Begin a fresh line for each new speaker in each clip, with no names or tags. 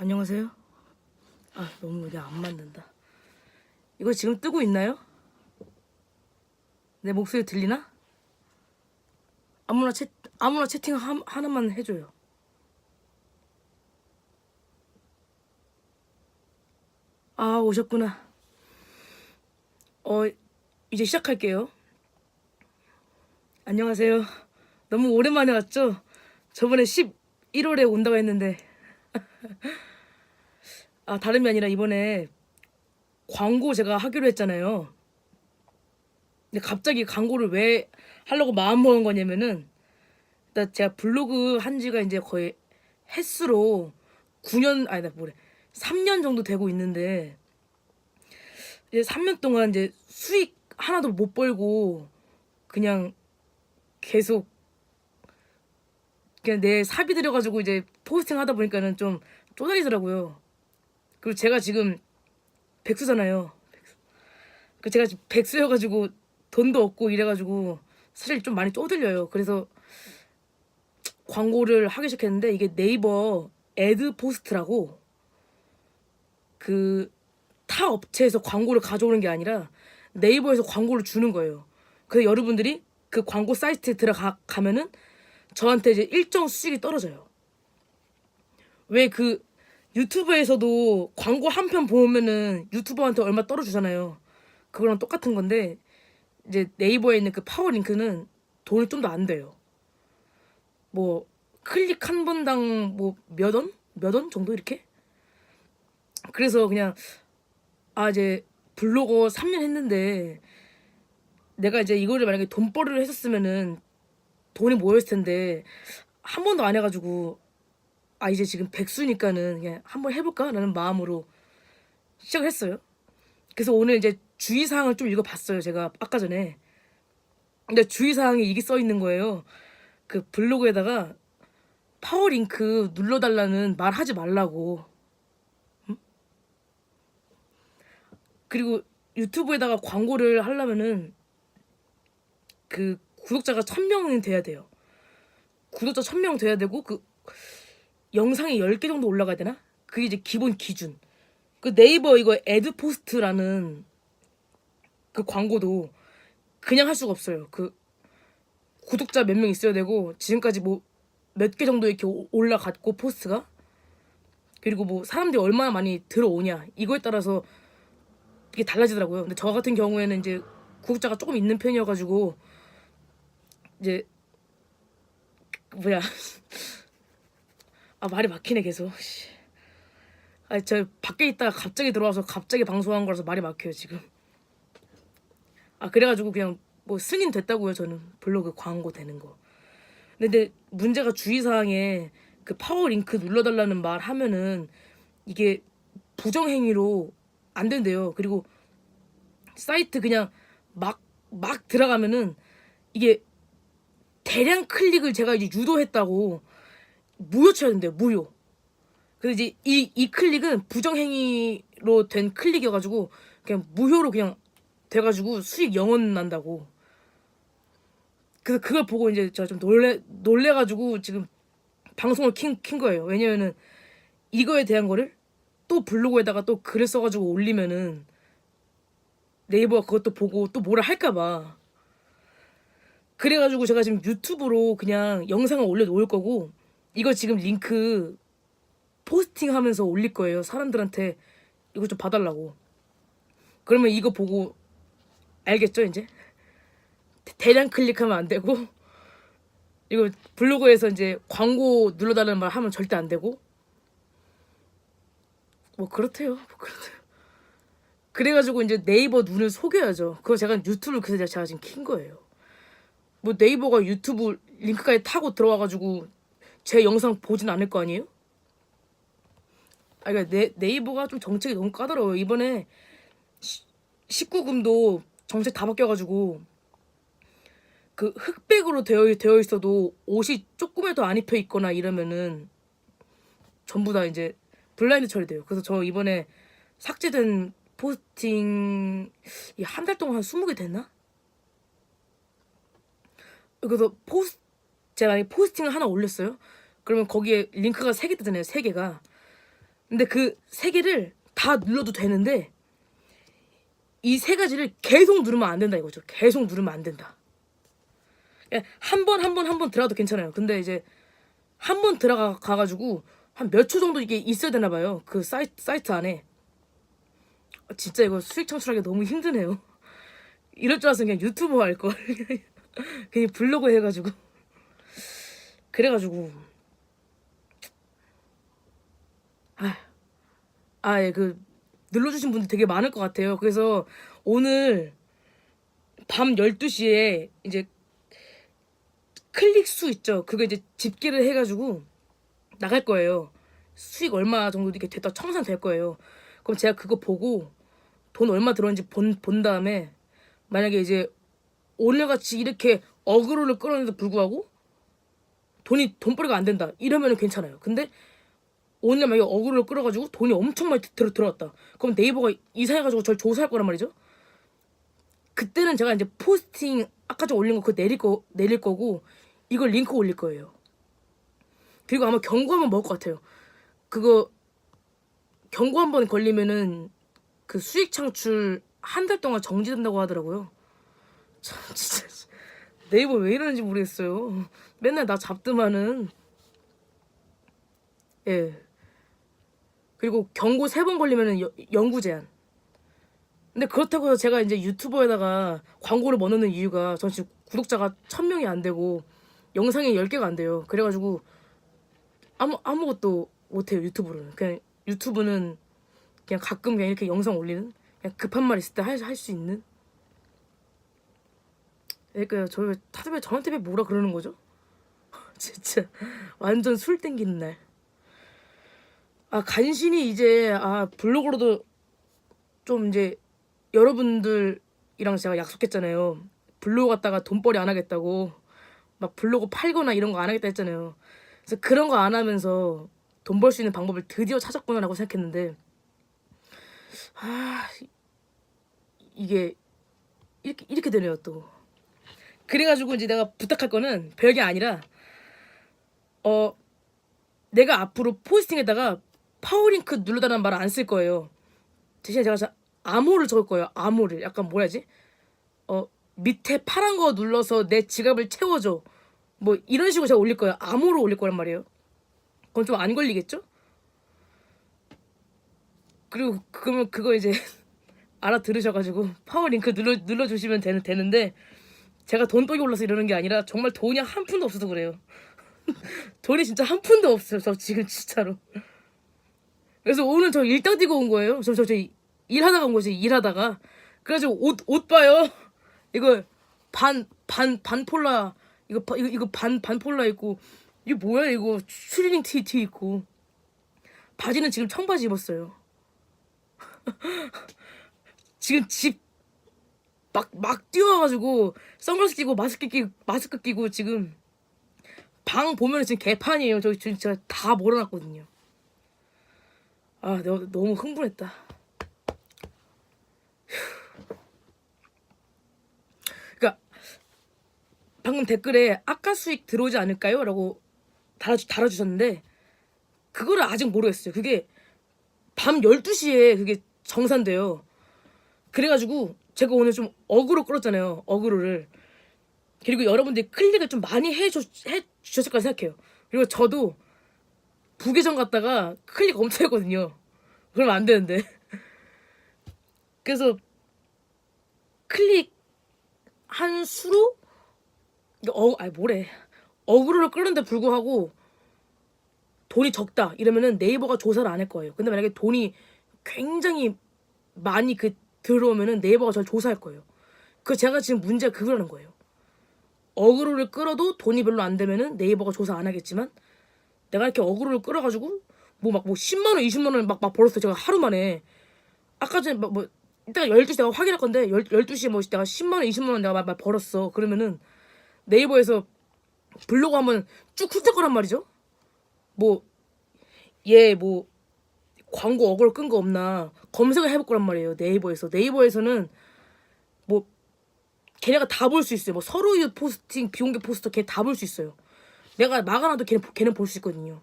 안녕하세요. 아 너무 이게 안 맞는다. 이거 지금 뜨고 있나요? 내 목소리 들리나? 아무나 채 아무나 채팅 하, 하나만 해줘요. 아 오셨구나. 어 이제 시작할게요. 안녕하세요. 너무 오랜만에 왔죠? 저번에 11월에 온다고 했는데 아 다름이 아니라 이번에 광고 제가 하기로 했잖아요. 근데 갑자기 광고를 왜 하려고 마음 먹은 거냐면은 일단 제가 블로그 한 지가 이제 거의 횟수로 9년 아니다 뭐래 3년 정도 되고 있는데 이제 3년 동안 이제 수익 하나도 못 벌고 그냥 계속 그냥 내 사비 들여가지고 이제 포스팅 하다 보니까는 좀 쪼달리더라고요. 그리고 제가 지금 백수잖아요. 백수. 그 제가 지금 백수여가지고 돈도 없고 이래가지고 사실 좀 많이 쪼들려요. 그래서 광고를 하기 시작했는데 이게 네이버 애드 포스트라고 그 타 업체에서 광고를 가져오는 게 아니라 네이버에서 광고를 주는 거예요. 그래서 여러분들이 그 광고 사이트에 들어가 가면은 저한테 이제 일정 수익이 떨어져요. 왜 그 유튜브에서도 광고 한 편 보면은 유튜버한테 얼마 떨어주잖아요. 그거랑 똑같은 건데 이제 네이버에 있는 그 파워 링크는 돈이 좀 더 안 돼요. 뭐 클릭 한 번당 뭐 몇 원? 몇 원 정도 이렇게? 그래서 그냥 아 이제 블로거 3년 했는데 내가 이제 이거를 만약에 돈벌이를 했었으면은 돈이 모였을 텐데 한 번도 안 해가지고 아 이제 지금 백수니까는 그냥 한번 해볼까라는 마음으로 시작을 했어요. 그래서 오늘 이제 주의사항을 좀 읽어봤어요. 제가 아까 전에. 근데 주의사항에 이게 써 있는 거예요. 그 블로그에다가 파워링크 눌러달라는 말 하지 말라고. 응? 그리고 유튜브에다가 광고를 하려면은 그 구독자가 천 명이 돼야 돼요. 구독자 천명 돼야 되고 그 영상이 10개 정도 올라가야 되나? 그게 이제 기본 기준. 그 네이버 이거 애드 포스트라는 그 광고도 그냥 할 수가 없어요. 그 구독자 몇 명 있어야 되고 지금까지 뭐 몇 개 정도 이렇게 오- 올라갔고 포스트가 그리고 뭐 사람들이 얼마나 많이 들어오냐 이거에 따라서 이게 달라지더라고요. 근데 저 같은 경우에는 이제 구독자가 조금 있는 편이어가지고 이제 뭐야 아 말이 막히네 계속. 씨. 아니 저 밖에 있다가 갑자기 들어와서 갑자기 방송한 거라서 말이 막혀요 지금. 아 그래가지고 그냥 뭐 승인 됐다고요 저는. 블로그 광고 되는 거. 근데 문제가 주의사항에 그 파워 링크 눌러달라는 말 하면은 이게 부정행위로 안 된대요. 그리고 사이트 그냥 막 막 들어가면은 이게 대량 클릭을 제가 이제 유도했다고 무효 쳐야 된대요 무효. 그래서 이제 이, 이 클릭은 부정행위로 된 클릭이어가지고 그냥 무효로 그냥 돼가지고 수익 영원 난다고. 그래서 그걸 보고 이제 제가 좀 놀래 놀래가지고 지금 방송을 킨, 킨 거예요. 왜냐면은 이거에 대한 거를 또 블로그에다가 또 글을 써가지고 올리면은 네이버가 그것도 보고 또 뭐라 할까봐. 그래가지고 제가 지금 유튜브로 그냥 영상을 올려놓을 거고 이거 지금 링크 포스팅 하면서 올릴 거예요. 사람들한테 이거 좀 봐달라고. 그러면 이거 보고 알겠죠, 이제? 대- 대량 클릭하면 안 되고, 이거 블로그에서 이제 광고 눌러달라는 말 하면 절대 안 되고, 뭐 그렇대요. 뭐 그렇대요. 그래가지고 이제 네이버 눈을 속여야죠. 그거 제가 유튜브를 그래서 제가 지금 킨 거예요. 뭐 네이버가 유튜브 링크까지 타고 들어와가지고 제 영상 보진 않을 거 아니에요? 아, 그러니까 네, 네이버가 좀 정책이 너무 까다로워요. 이번에 시, 19금도 정책 다 바뀌어가지고 그 흑백으로 되어 되어 있어도 옷이 조금이라도 안 입혀 있거나 이러면은 전부 다 이제 블라인드 처리돼요. 그래서 저 이번에 삭제된 포스팅 한 달 동안 한 20개 됐나? 그래서 포스 제가 만약에 포스팅을 하나 올렸어요. 그러면 거기에 링크가 세 개 뜨잖아요. 세 개가. 근데 그 세 개를 다 눌러도 되는데 이 세 가지를 계속 누르면 안 된다 이거죠. 계속 누르면 안 된다. 한 번 한 번 한 번 들어가도 괜찮아요. 근데 이제 한 번 들어가 가가지고 한 몇 초 정도 이게 있어야 되나 봐요. 그 사이트 사이트 안에 아, 진짜 이거 수익 창출하기 너무 힘드네요. 이럴 줄 알았으면 그냥 유튜버 할 걸. 그냥 블로그 해가지고 그래가지고 아, 아예 그 눌러주신 분들 되게 많을 것 같아요. 그래서 오늘 밤 12시에 이제 클릭 수 있죠. 그거 이제 집계를 해가지고 나갈 거예요. 수익 얼마 정도 이렇게 됐다 청산 될 거예요. 그럼 제가 그거 보고 돈 얼마 들었는지 본, 본 다음에 만약에 이제 오늘같이 이렇게 어그로를 끌었는데도 불구하고 돈이 돈벌이가 안 된다 이러면 괜찮아요. 근데 오늘 만약에 어그로를 끌어가지고 돈이 엄청 많이 들어 들어왔다. 그럼 네이버가 이사해가지고 저를 조사할 거란 말이죠. 그때는 제가 이제 포스팅 아까 전 올린 거 그거 내릴 거 내릴 거고 이걸 링크 올릴 거예요. 그리고 아마 경고 한번 먹을 것 같아요. 그거 경고 한 번 걸리면은 그 수익 창출 한 달 동안 정지된다고 하더라고요. 참 진짜 네이버 왜 이러는지 모르겠어요. 맨날 나 잡더만은 예. 그리고 경고 세 번 걸리면은 여- 영구 제한. 근데 그렇다고 해서 제가 이제 유튜버에다가 광고를 못 넣는 이유가 전 지금 구독자가 천 명이 안 되고 영상이 열 개가 안 돼요. 그래가지고 아무 아무것도 못해요 유튜브로는. 그냥 유튜브는 그냥 가끔 그냥 이렇게 영상 올리는 그냥 급한 말 있을 때할할수 있는. 그러니까 다들 왜 저한테 왜 뭐라 그러는 거죠? 진짜 완전 술 땡기는 날. 아 간신히 이제 아 블로그로도 좀 이제 여러분들이랑 제가 약속했잖아요. 블로그 갔다가 돈벌이 안 하겠다고 막 블로그 팔거나 이런 거 안 하겠다 했잖아요. 그래서 그런 거 안 하면서 돈 벌 수 있는 방법을 드디어 찾았구나라고 생각했는데 아 이게 이렇게 이렇게 되네요 또. 그래가지고 이제 내가 부탁할 거는 별게 아니라 어 내가 앞으로 포스팅에다가 파워링크 누르다는 말을 안 쓸 거예요. 대신에 제가 자- 암호를 적을 거예요. 암호를 약간 뭐라지? 어 밑에 파란 거 눌러서 내 지갑을 채워줘. 뭐 이런 식으로 제가 올릴 거예요. 암호로 올릴 거란 말이에요. 그건 좀 안 걸리겠죠? 그리고 그러면 그거 이제 알아들으셔가지고 파워링크 눌러 눌러주시면 되는 되는데 제가 돈독이 올라서 이러는 게 아니라 정말 돈이 한 푼도 없어서 그래요. 돈이 진짜 한 푼도 없어요. 저 지금 진짜로. 그래서 오늘 저 일당 뛰고 온 거예요. 저, 저, 저 일하다가 온 거지, 일하다가. 그래가지고 옷, 옷 봐요. 이거 반, 반, 반 폴라, 이거, 바- 이거, 이거 반, 반 폴라 있고, 이게 뭐야, 이거. 추리닝 티, 티 있고. 바지는 지금 청바지 입었어요. 지금 집, 막, 막 뛰어와가지고, 선글라스 끼고, 마스크 끼고, 마스크 끼고, 지금, 방 보면 지금 개판이에요. 저 지금 제가 다 몰아놨거든요. 아, 내가 너무 흥분했다. 그러니까 방금 댓글에 아까 수익 들어오지 않을까요? 라고 달아주, 달아주셨는데 그거를 아직 모르겠어요. 그게 밤 12시에 그게 정산돼요. 그래가지고 제가 오늘 좀 어그로 끌었잖아요. 어그로를. 그리고 여러분들이 클릭을 좀 많이 해주, 해 주셨을 거라 생각해요. 그리고 저도 부계정 갔다가 클릭 엄청 했거든요. 그러면 안 되는데. 그래서 클릭 한 수로 어, 아니 뭐래. 어그로를 끌는데 불구하고 돈이 적다 이러면은 네이버가 조사를 안 할 거예요. 근데 만약에 돈이 굉장히 많이 그 들어오면은 네이버가 저를 조사할 거예요. 그 제가 지금 문제가 그거라는 거예요. 어그로를 끌어도 돈이 별로 안 되면은 네이버가 조사 안 하겠지만 내가 이렇게 어그로를 끌어가지고 뭐 막뭐 10만 원, 20만 원을 막, 막 벌었어요. 제가 하루 만에. 아까 전에 막 뭐 이따가 12시 내가 확인할 건데 10, 12시에 뭐 내가 10만 원, 20만 원 내가 막, 막 벌었어. 그러면은 네이버에서 블로그 한번 쭉 훑을 거란 말이죠. 뭐 얘 뭐 광고 어그로 끈 거 없나 검색을 해볼 거란 말이에요. 네이버에서. 네이버에서는 뭐 걔네가 다 볼 수 있어요. 뭐 서로유 포스팅, 비공개 포스터 걔 다 볼 수 있어요. 내가 막아놔도 걔는 걔는 볼 수 있거든요.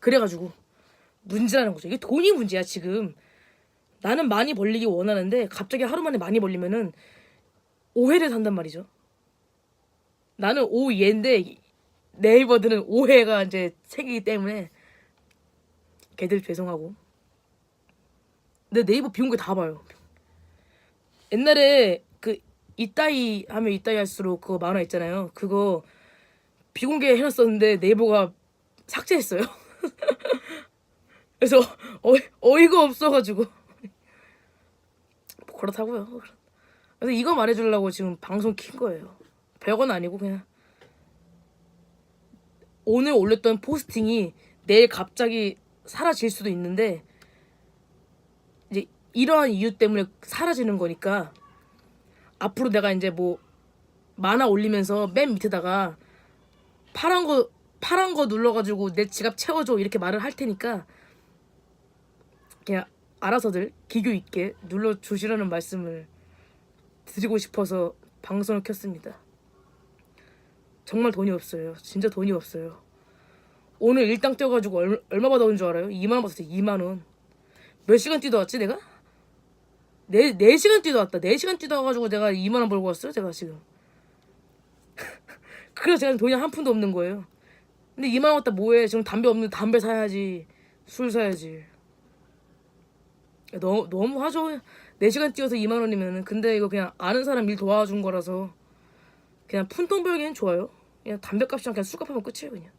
그래가지고 문제라는 거죠. 이게 돈이 문제야 지금. 나는 많이 벌리기 원하는데 갑자기 하루 만에 많이 벌리면은 오해를 산단 말이죠. 나는 오예인데 네이버들은 오해가 이제 생기기 때문에 걔들 죄송하고. 근데 네이버 게다 봐요. 옛날에 그 이따이 하면 이따이 할수록 그거 만화 있잖아요. 그거 비공개 해놨었는데 네이버가 삭제했어요. 그래서 어이, 어이가 없어가지고 뭐 그렇다고요. 그래서 이거 말해주려고 지금 방송 킨 거예요. 별건 아니고 그냥 오늘 올렸던 포스팅이 내일 갑자기 사라질 수도 있는데 이제 이러한 이유 때문에 사라지는 거니까 앞으로 내가 이제 뭐 만화 올리면서 맨 밑에다가 파란 거 파란 거 눌러가지고 내 지갑 채워줘 이렇게 말을 할 테니까 그냥 알아서들 기교 있게 눌러 주시라는 말씀을 드리고 싶어서 방송을 켰습니다. 정말 돈이 없어요. 진짜 돈이 없어요. 오늘 일당 뛰어가지고 얼, 얼마 받아온 줄 알아요? 2만 원 받았어요. 2만 원. 몇 시간 뛰다 왔지 내가? 네, 4시간 뛰다 왔다. 4시간 뛰다 와가지고 내가 2만 원 벌고 왔어요. 제가 지금. 그래서 제가 돈이 한 푼도 없는 거예요. 근데 2만 원 갖다 뭐해? 지금 담배 없는데 담배 사야지. 술 사야지. 너무 너무 하죠. 4시간 뛰어서 2만 원이면은 근데 이거 그냥 아는 사람 일 도와준 거라서 그냥 푼돈 벌기엔 좋아요. 그냥 담배값이랑 그냥 술값 하면 끝이에요 그냥.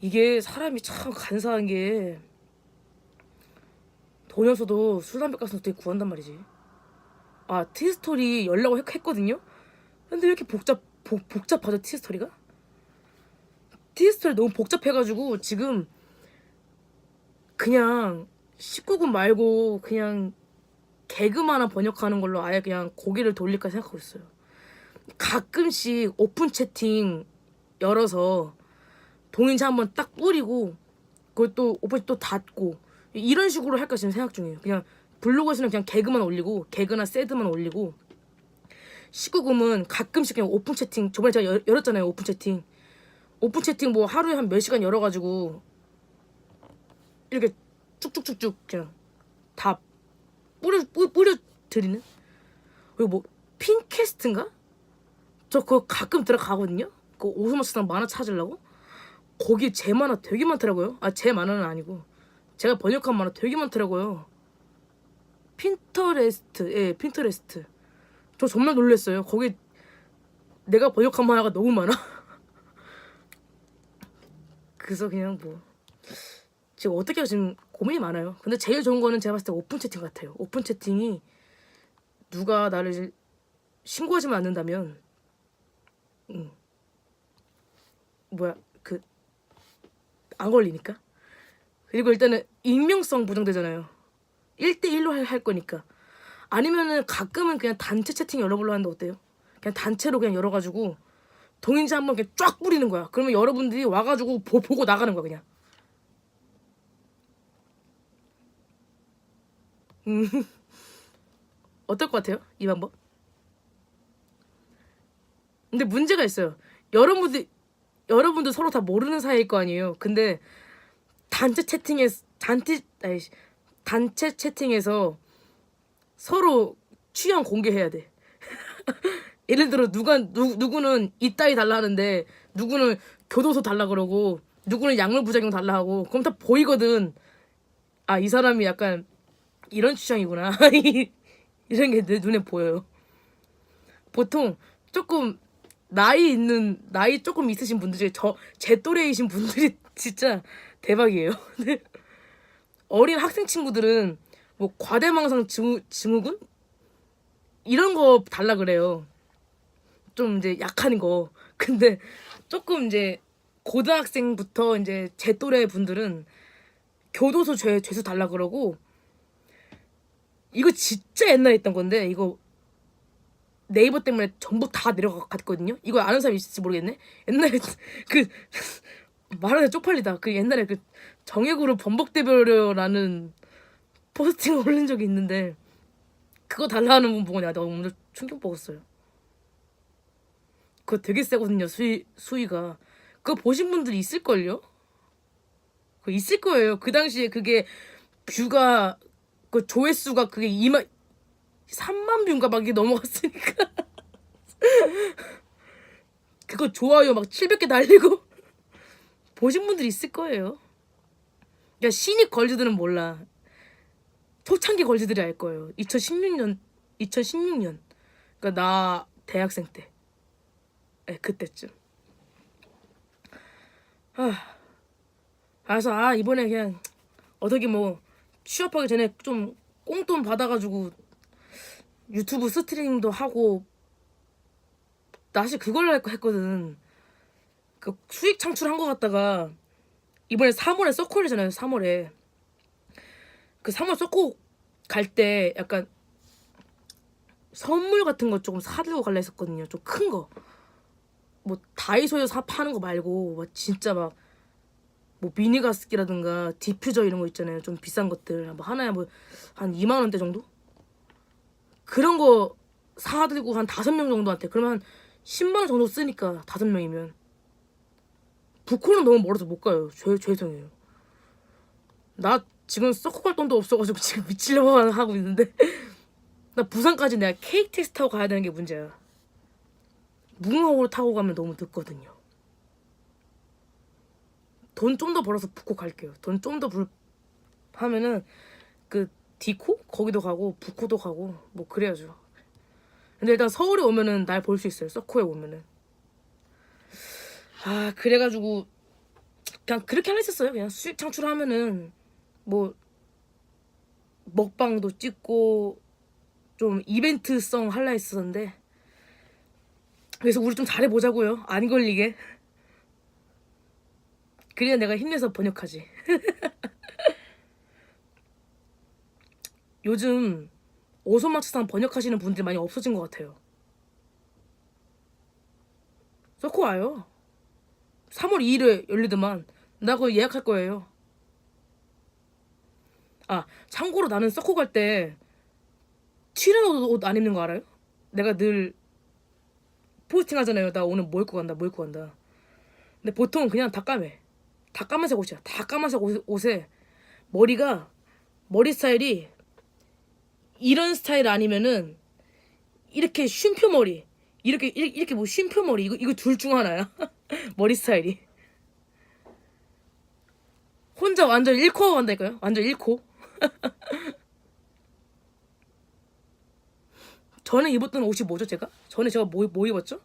이게 사람이 참 간사한 게 없어도 술 담배값은 어떻게 구한단 말이지. 아 티스토리 했- 했거든요. 근데 왜 이렇게 복잡 복, 복잡하죠 티스토리가? 티스토리 너무 복잡해가지고 지금 그냥 19금 말고 그냥 개그만 하나 번역하는 걸로 아예 그냥 고개를 돌릴까 생각하고 있어요. 가끔씩 오픈 채팅 열어서 동인지 한번 딱 뿌리고 그걸 또 오픈 또 닫고 이런 식으로 할까 지금 생각 중이에요. 그냥 블로그에서는 그냥 개그만 올리고 개그나 새드만 올리고 19금은 가끔씩 그냥 오픈 채팅 저번에 제가 열, 열었잖아요 오픈 채팅. 오픈 채팅 뭐 하루에 한 몇 시간 열어가지고 이렇게 쭉쭉쭉쭉 그냥 다 뿌려 뿌, 뿌려 드리는? 그리고 뭐 핀캐스트인가? 저 그거 가끔 들어가거든요? 그 오스마스랑 만화 찾으려고? 거기 제 만화 되게 많더라고요. 아 제 만화는 아니고 제가 번역한 만화 되게 많더라고요 핀터레스트 예 핀터레스트 저 정말 놀랐어요 거기 내가 번역한 만화가 너무 많아 그래서 그냥 뭐 지금 어떻게 해야 지금 고민이 많아요. 근데 제일 좋은 거는 제가 봤을 때 오픈 채팅 같아요. 오픈 채팅이 누가 나를 신고하지만 않는다면, 음, 뭐야 그 안 걸리니까. 그리고 일단은 익명성 보장되잖아요. 1대1로 할, 할 거니까. 아니면은 가끔은 그냥 단체 채팅 열어보려 하는데 어때요? 그냥 단체로 그냥 열어가지고 동인지 한번 이렇게 쫙 뿌리는 거야. 그러면 여러분들이 와가지고 보, 보고 나가는 거야 그냥. 음. 어떨 것 같아요? 이 방법? 근데 문제가 있어요. 여러분들 여러분들 서로 다 모르는 사이일 거 아니에요. 근데 단체 채팅에 단체 아니 단체 채팅에서 서로 취향 공개해야 돼. 예를 들어 누가 누, 누구는 이따위 달라 하는데 누구는 교도소 달라 그러고 누구는 약물 부작용 달라 하고 그럼 다 보이거든. 아 이 사람이 약간 이런 취향이구나. 이런 게 내 눈에 보여요. 보통 조금 나이 있는 나이 조금 있으신 분들 중에 저 제 또래이신 분들이 진짜 대박이에요. 근데 어린 학생 친구들은 뭐 과대망상 증후, 증후군 이런 거 달라 그래요. 좀 이제 약한 거. 근데 조금 이제 고등학생부터 이제 제 또래 분들은 교도소 죄 죄수 달라 그러고 이거 진짜 옛날에 있던 건데 이거 네이버 때문에 전부 다 내려갔거든요. 이거 아는 사람 있을지 모르겠네. 옛날에 그 말하자 쪽팔리다. 그 옛날에 그 정액으로 범벅대별이라는 포스팅을 올린 적이 있는데 그거 달라 하는 분 보고 내가 오늘 충격 먹었어요. 그거 되게 세거든요. 수위 수위가 그거 보신 분들이 있을걸요? 그 있을 거예요. 그 당시에 그게 뷰가 그 조회수가 그게 2만 3만 뷰인가 막 이게 넘어갔으니까 그거 좋아요 막 700개 달리고 보신 분들 있을 거예요. 야 신입 걸즈들은 몰라. 초창기 걸즈들이 알 거예요. 2016년 2016년 그러니까 나 대학생 때. 에 그때쯤. 아 그래서 아 이번에 그냥 어떻게 뭐 취업하기 전에 좀 꽁돈 받아가지고 유튜브 스트리밍도 하고 나 사실 그걸 할 거 했거든. 그 수익 창출한 거 같다가 이번에 3월에 서콜이잖아요. 3월에 그 3월 서콜 갈때 약간 선물 같은 거 조금 사들고 갈라 했었거든요. 좀 큰 거. 뭐 다이소에서 사 파는 거 말고 막 진짜 막 뭐 미니 가습기라든가 디퓨저 이런 거 있잖아요. 좀 비싼 것들. 뭐 하나에 뭐 한 2만 원대 정도? 그런 거 사들고 한 다섯 명 정도한테 그러면 한 10만 원 정도 쓰니까 다섯 명이면 부코는 너무 멀어서 못 가요. 죄, 죄송해요. 나 지금 서코 갈 돈도 없어가지고 지금 미치려고 하고 있는데 나 부산까지 내가 KTX 타고 가야 되는 게 문제야. 무궁화호를 타고 가면 너무 늦거든요. 돈 좀 더 벌어서 북코 갈게요. 돈 좀 더 불 하면은 그 디코 거기도 가고 북코도 가고 뭐 그래야죠. 근데 일단 서울에 오면은 날 볼 수 있어요. 서코에 오면은. 아 그래가지고 그냥 그렇게 하려 했었어요. 그냥 수익 창출하면은 뭐 먹방도 찍고 좀 이벤트성 할라 했었는데 그래서 우리 좀 잘해보자고요. 안 걸리게. 그래야 내가 힘내서 번역하지. 요즘 오손마차상 번역하시는 분들이 많이 없어진 것 같아요. 썩고 와요. 3월 2일에 열리더만 나 그거 예약할 거예요. 아 참고로 나는 썩고 갈때 튀는 옷 안 입는 거 알아요? 내가 늘 포스팅 하잖아요. 나 오늘 뭐 입고 간다, 뭐 입고 간다. 근데 보통 그냥 다 까매. 다 까만색 옷이야. 다 까만색 옷, 옷에 머리가 머리 스타일이 이런 스타일 아니면은 이렇게 쉼표 머리 이렇게, 이렇게 뭐 쉼표 머리 이거 이거 둘 중 하나야 머리 스타일이. 혼자 완전 1코 간다니까요. 완전 1코. 전에 입었던 옷이 뭐죠 제가? 전에 제가 뭐, 뭐 입었죠?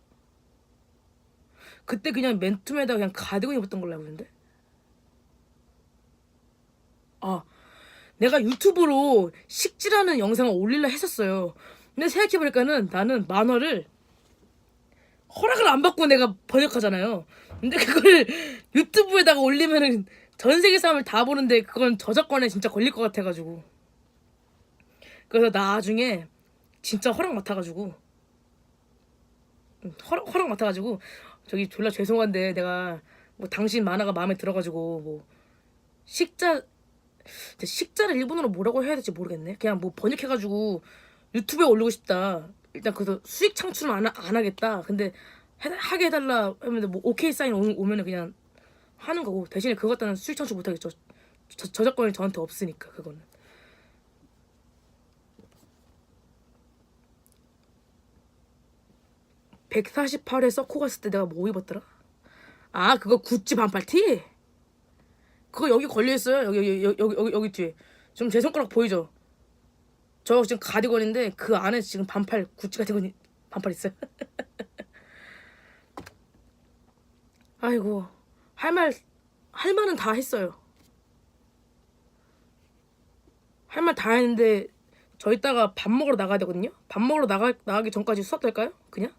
그때 그냥 맨투맨에다 그냥 가디건 입었던 걸로 알고 있는데. 아 내가 유튜브로 식질하는 영상을 올리려 했었어요. 근데 생각해보니까는 나는 만화를 허락을 안 받고 내가 번역하잖아요. 근데 그걸 유튜브에다가 올리면은 전 세계 사람을 다 보는데 그건 저작권에 진짜 걸릴 것 같아가지고. 그래서 나중에 진짜 허락 맡아가지고 응, 허락, 허락 맡아가지고 저기 졸라 죄송한데 내가 뭐 당신 만화가 마음에 들어가지고 뭐 식자 식자를 일본어로 뭐라고 해야 될지 모르겠네. 그냥 뭐 번역해가지고 유튜브에 올리고 싶다. 일단 그래서 수익 창출은 안, 하- 안 하겠다. 근데 해, 하게 해달라 하면 뭐 오케이 사인 오, 오면은 그냥 하는 거고 대신에 그것 갖다는 수익 창출 못 하겠죠. 저, 저작권이 저한테 없으니까 그거는. (148회) 서코 갔을 때 내가 뭐 입었더라 아 그거 구찌 반팔 티 그거 여기 걸려 있어요. 여기 여기 여기 여기, 여기, 뒤에. 지금 제 손가락 보이죠? 저 지금 가디건인데 그 안에 지금 반팔 구찌 가디건이 반팔 있어요. 아이고 할 말 할 말은 다 했어요. 할 말 다 했는데 저 이따가 밥 먹으러 나가야 되거든요. 밥 먹으러 나가 나가기 전까지 수업 될까요? 그냥?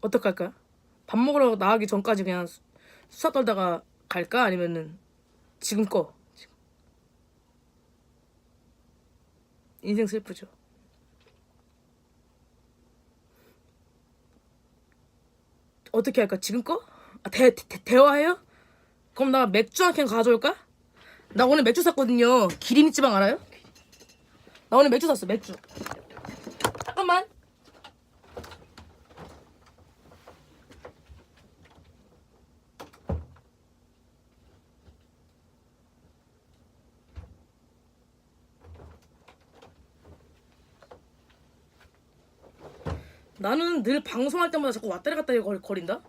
어떡할까요? 밥 먹으러 나가기 전까지 그냥 수- 수다 떨다가 갈까? 아니면은 지금 꺼? 지금. 인생 슬프죠. 어떻게 할까? 지금 꺼? 아, 대, 대, 대화해요? 그럼 나 맥주 한 캔 가져올까? 나 오늘 맥주 샀거든요. 기린지방 알아요? 나 오늘 맥주 샀어, 맥주. 나는 늘 방송할 때마다 자꾸 왔다리 갔다리 거- 거린다.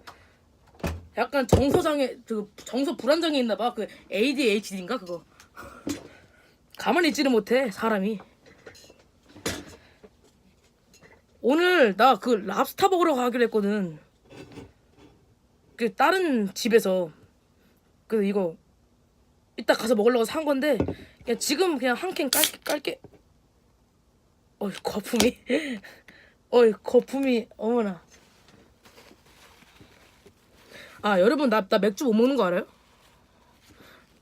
약간 정서장애, 그 정서 불안장애 있나 봐. 그 ADHD인가 그거. 가만히 있지를 못해 사람이. 오늘 나 그 랍스타 먹으러 가기로 했거든. 그 다른 집에서 그 이거 이따 가서 먹으려고 산 건데 그냥 지금 그냥 한 캔 깔게 깔게. 어이 거품이. 어이 거품이 어머나. 아 여러분 나 나 맥주 못 먹는 거 알아요?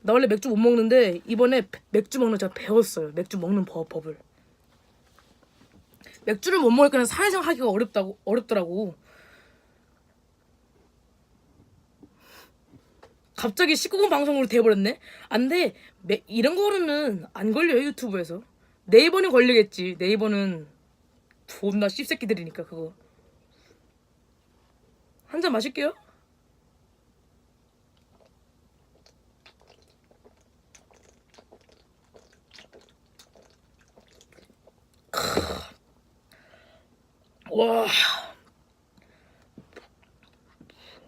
나 원래 맥주 못 먹는데 이번에 배- 맥주 먹는 거 제가 배웠어요. 맥주 먹는 법, 법을. 맥주를 못 먹으니까 사회생활 하기가 어렵다고 어렵더라고. 갑자기 19금 방송으로 돼버렸네. 안돼 이런 거로는 안 걸려요 유튜브에서. 네이버는 걸리겠지. 네이버는 존나 씹새끼들이니까 그거. 한 잔 마실게요. 와.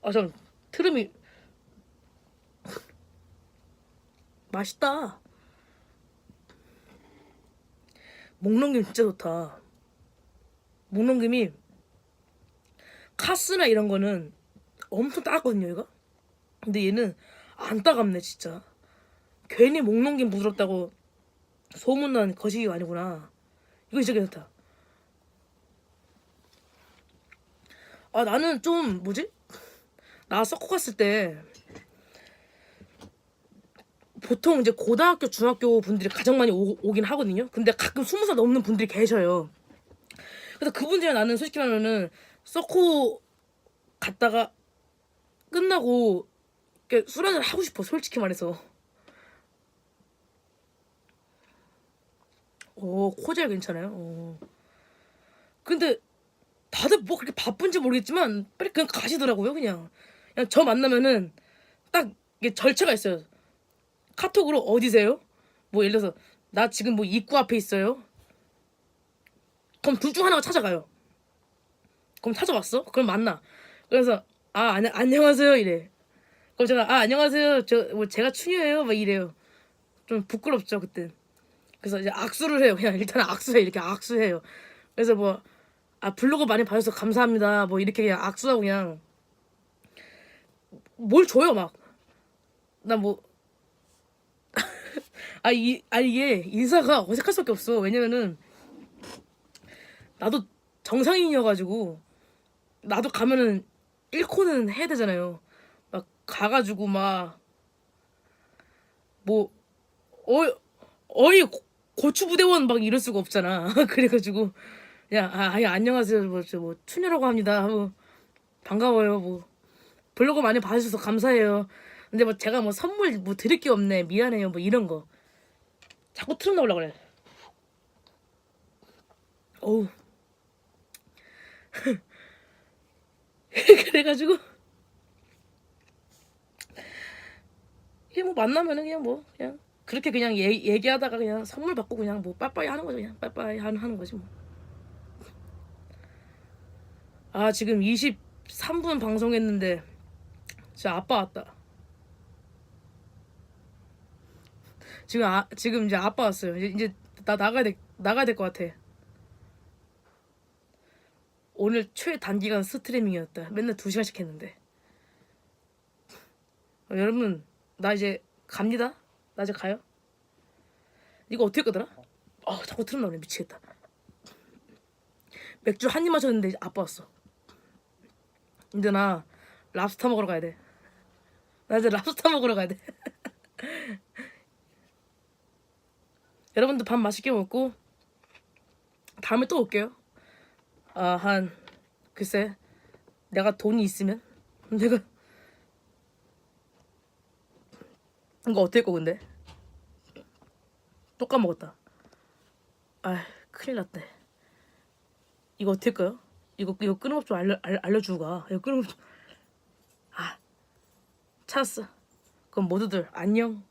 아, 전 트름이 맛있다. 목넘김 진짜 좋다. 목넘김이 카스나 이런 거는 엄청 따갑거든요, 얘가. 근데 얘는 안 따갑네, 진짜. 괜히 목넘김 부드럽다고 소문난 거시기가 아니구나. 이거 진짜 괜찮다. 아 나는 좀 뭐지? 나 섞어 갔을 때 보통 이제 고등학교, 중학교 분들이 가장 많이 오, 오긴 하거든요. 근데 가끔 스무 살 넘는 분들이 계셔요. 그래서 그분들이 나는 솔직히 말하면은 섞고 갔다가 끝나고 술 한잔 하고 싶어. 솔직히 말해서. 오 코젤 괜찮아요. 오. 근데 다들 뭐 그렇게 바쁜지 모르겠지만 빨리 그냥 가시더라고요 그냥 그냥 저 만나면은 딱 이게 절차가 있어요 카톡으로 어디세요? 뭐 예를 들어서 나 지금 뭐 입구 앞에 있어요 그럼 둘 중 하나가 찾아가요 그럼 찾아왔어? 그럼 만나 그래서 아 안, 안녕하세요 이래 그럼 제가 아 안녕하세요 저 뭐 제가 추녀예요 막 이래요 좀 부끄럽죠 그때 그래서 이제 악수를 해요 그냥 일단 악수해 이렇게 악수해요 그래서 뭐 아 블로그 많이 봐줘서 감사합니다. 뭐 이렇게 그냥 악수하고 그냥 뭘 줘요 막. 나 뭐. 아, 이, 아, 이게 인사가 어색할 수밖에 없어. 왜냐면은, 나도 정상인이어가지고, 나도 가면은 1코는 해야 되잖아요. 막, 가가지고 막, 뭐, 어이, 어이, 고- 고추부대원 막 이럴 수가 없잖아. 그래가지고, 야, 아, 아니, 안녕하세요. 뭐, 저, 뭐, 춘이라고 합니다. 뭐, 반가워요. 뭐, 블로그 많이 봐주셔서 감사해요. 근데 뭐, 제가 뭐, 선물 뭐, 드릴 게 없네. 미안해요. 뭐, 이런 거. 자꾸 틀어나오려고 그래. 어우. 그래가지고, 이게 뭐, 만나면은 그냥 뭐, 그냥, 그렇게 그냥 얘, 얘기하다가 그냥 선물 받고 그냥 뭐, 빠빠이 하는 거죠. 그냥 빠빠이 하는, 하는 거지 뭐. 아 지금 23분 방송했는데 진짜 아빠 왔다. 지금 아 지금 이제 아빠 왔어요. 이제, 이제 나 나가야 돼 나가야 될 것 같아. 오늘 최단기간 스트리밍이었다. 맨날 2 시간씩 했는데. 어, 여러분 나 이제 갑니다. 나 이제 가요. 이거 어떻게 끄더라? 아 자꾸 틀어 나오네 미치겠다. 맥주 한 입 마셨는데 이제 아빠 왔어. 근데 나 랍스터 먹으러 가야 돼. 나 이제 랍스터 먹으러 가야 돼. 여러분도 밥 맛있게 먹고 다음에 또 올게요. 아, 한 글쎄 내가 돈이 있으면 내가 이거 어떨 거 근데 또 까먹었다. 아, 큰일 났네. 이거 어떨까요? 이거 이거 끊임없이 좀 알려 알, 알려주고 가. 이거 끊임없이 아 찾았어. 그럼 모두들 안녕.